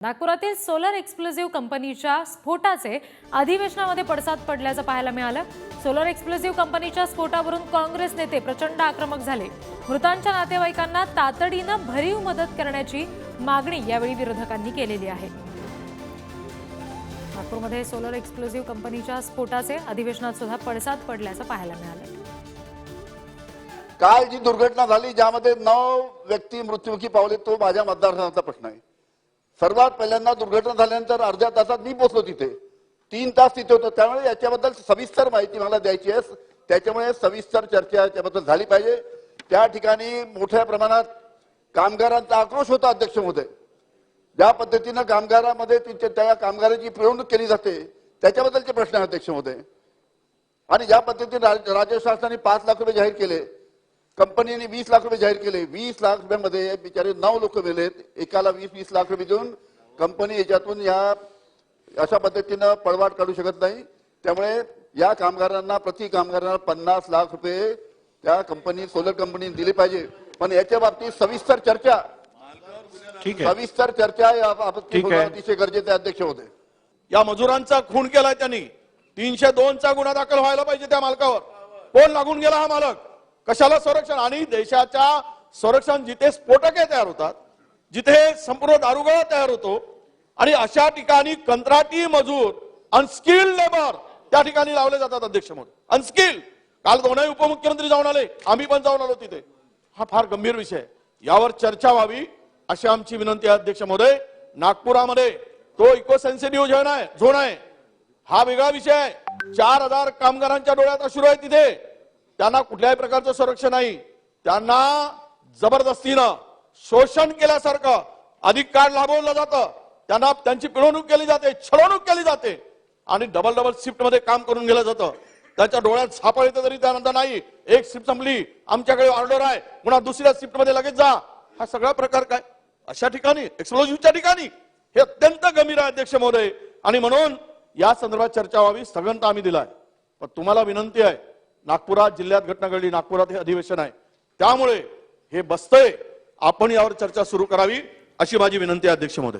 नागपुरातील सोलर एक्सप्लोझिव्ह कंपनीच्या स्फोटाचे अधिवेशनामध्ये पडसाद पडल्याचं पाहायला मिळालं. सोलर एक्सप्लोझिव्ह कंपनीच्या स्फोटावरून काँग्रेस नेते प्रचंड आक्रमक झाले. मृतांच्या नातेवाईकांना तातडीनं भरीव मदत करण्याची मागणी यावेळी विरोधकांनी केलेली आहे. नागपूरमध्ये सोलर एक्सप्लोझिव्ह कंपनीच्या स्फोटाचे अधिवेशनात सुद्धा पडसाद पडल्याचं पाहायला मिळालं काल जी दुर्घटना झाली ज्यामध्ये नऊ व्यक्ती मृत्युमुखी पावले तो माझ्या मतदारसंघाचा प्रश्न आहे. सर्वात पहिल्यांदा दुर्घटना झाल्यानंतर अर्ध्या तासात मी पोहोचलो तिथे. तीन तास तिथे होतो. त्यामुळे याच्याबद्दल सविस्तर माहिती मला द्यायची आहे. त्याच्यामुळे सविस्तर चर्चा याच्याबद्दल झाली पाहिजे. त्या ठिकाणी मोठ्या प्रमाणात कामगारांचा आक्रोश होता अध्यक्ष महोदय ज्या पद्धतीनं कामगारामध्ये त्या कामगारांची पिळवणूक केली जाते त्याच्याबद्दलचे प्रश्न आहे अध्यक्ष महोदय आणि ज्या पद्धतीने राज- राज्य शासनाने पाच लाख रुपये जाहीर केले कंपनीने वीस लाख रुपये जाहीर केले. वीस लाख रुपयामध्ये बिचारे नऊ लोक मेलेत एकाला वीस वीस लाख रुपये देऊन कंपनी याच्यातून या अशा पद्धतीनं पळवाट काढू शकत नाही. त्यामुळे या कामगारांना प्रति कामगारांना पन्नास लाख रुपये त्या कंपनी सोलर कंपनीने दिले पाहिजे. पण याच्या बाबतीत सविस्तर चर्चा. सविस्तर चर्चा. अतिशय गरजेचे अध्यक्ष होते. या मजुरांचा खून केलाय त्यांनी. तीनशे दोनचा गुन्हा दाखल व्हायला पाहिजे त्या मालकावर. कोण लागून गेला हा मालक? कशाला संरक्षण? आणि देशाच्या संरक्षण जिथे स्फोटके तयार होतात जिथे संपूर्ण दारुगोळा तयार होतो आणि अशा ठिकाणी कंत्राटी मजूर अनस्किल्ड लेबर त्या ठिकाणी लावले जातात अध्यक्ष म्हणून. अनस्किल काल दोनही उपमुख्यमंत्री जाऊन आले आम्ही पण जाऊन आलो तिथे. हा फार गंभीर विषय. आहे यावर चर्चा व्हावी अशी आमची विनंती आहे अध्यक्ष महोदय. नागपुरामध्ये तो इको सेन्सिटिव्ह झोन आहे झोन आहे. हा वेगळा विषय आहे. चार हजार कामगारांच्या डोळ्यात अश्रू आहे तिथे. त्यांना कुठल्याही प्रकारचं संरक्षण नाही. त्यांना जबरदस्तीनं शोषण केल्यासारखं अधिक काळ लाभवलं जातं. त्यांना त्यांची पिळवणूक केली जाते छळवणूक केली जाते. आणि डबल डबल शिफ्टमध्ये काम करून गेलं जातं. त्यांच्या डोळ्यात सापळ येतं तरी त्यानंतर नाही. एक शिफ्ट संपली आमच्याकडे ऑर्डर आहे. पुन्हा दुसऱ्या शिफ्टमध्ये लगेच जा. हा सगळा प्रकार काय? अशा ठिकाणी एक्सप्लोजिव्हच्या ठिकाणी. हे अत्यंत गंभीर आहे अध्यक्ष महोदय. आणि म्हणून या संदर्भात चर्चा व्हावी स्थगनता आम्ही दिलाय. पण तुम्हाला विनंती आहे नागपुरात जिल्ह्यात घटना घडली. नागपुरात हे अधिवेशन आहे. त्यामुळे हे बसतंय. आपण यावर चर्चा सुरू करावी अशी माझी विनंती आहे अध्यक्ष महोदय.